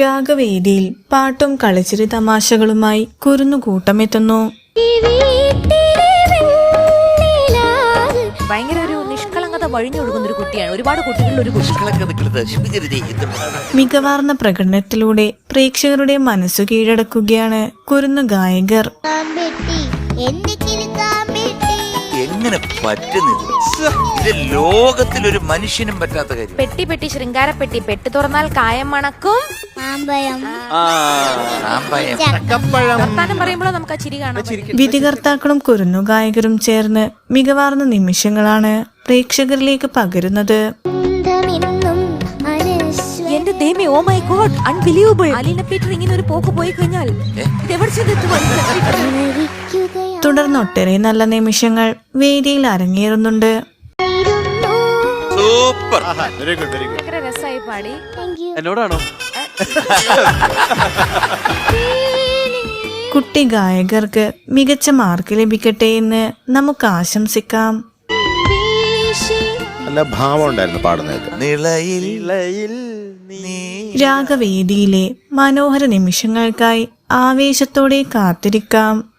രാഗവേദിയിൽ പാട്ടും കളിച്ചിരി തമാശകളുമായി കുരുന്നുകൂട്ടമെത്തുന്നു ഭയങ്കര ഒരു നിഷ്കളങ്കത വഴിഞ്ഞൊഴുകുന്ന ഒരു കുട്ടിയാണ്. ഒരുപാട് കുട്ടികളിൽ ഒരു മികവാർന്ന പ്രകടനത്തിലൂടെ പ്രേക്ഷകരുടെ മനസ്സ് കീഴടക്കുകയാണ് കുരുന്നു ഗായകർ. വേണ്ടി എങ്ങനെ പറ്റുന്നത് ഇത് ലോകത്തിൽ ഒരു മനുഷ്യനും പറ്റാത്ത കാര്യം. പെട്ടി പെട്ടി ശൃംഗാരപ്പെട്ടി പെട്ടി തുറന്നാൽ കായം മണക്കും. വർത്താനം പറയുമ്പോഴോ നമുക്ക് ആ ചിരി കാണാം വിധികർത്താക്കളും കുരുന്നു ഗായകരും ചേർന്ന് മികവാർന്ന നിമിഷങ്ങളാണ് പ്രേക്ഷകരിലേക്ക് പകരുന്നത്. ദേമി ഓ my god unbelievable Aleena Peter ഇങ്ങനെ ഒരു പോക്ക് പോയി കഴിഞ്ഞാൽ ചെന്നെത്തുവാൻ? തുടർന്ന് ഒട്ടേറെ നല്ല നിമിഷങ്ങൾ വേദിയിൽ അരങ്ങേറുന്നുണ്ട്. സൂപ്പർ. വെരി ഗുഡ് രസമായി പാടി. Thank U എന്നോടാണോ? കുട്ടി ഗായകർക്ക് മികച്ച മാർക്ക് ലഭിക്കട്ടെ എന്ന് നമുക്ക് ആശംസിക്കാം. നല്ല ഭാവം ഉണ്ടായിരുന്നു പാടുന്നത് നിളയിൽ രാഗവേദിയിലെ മനോഹര നിമിഷങ്ങൾക്കായി ആവേശത്തോടെ കാത്തിരിക്കാം.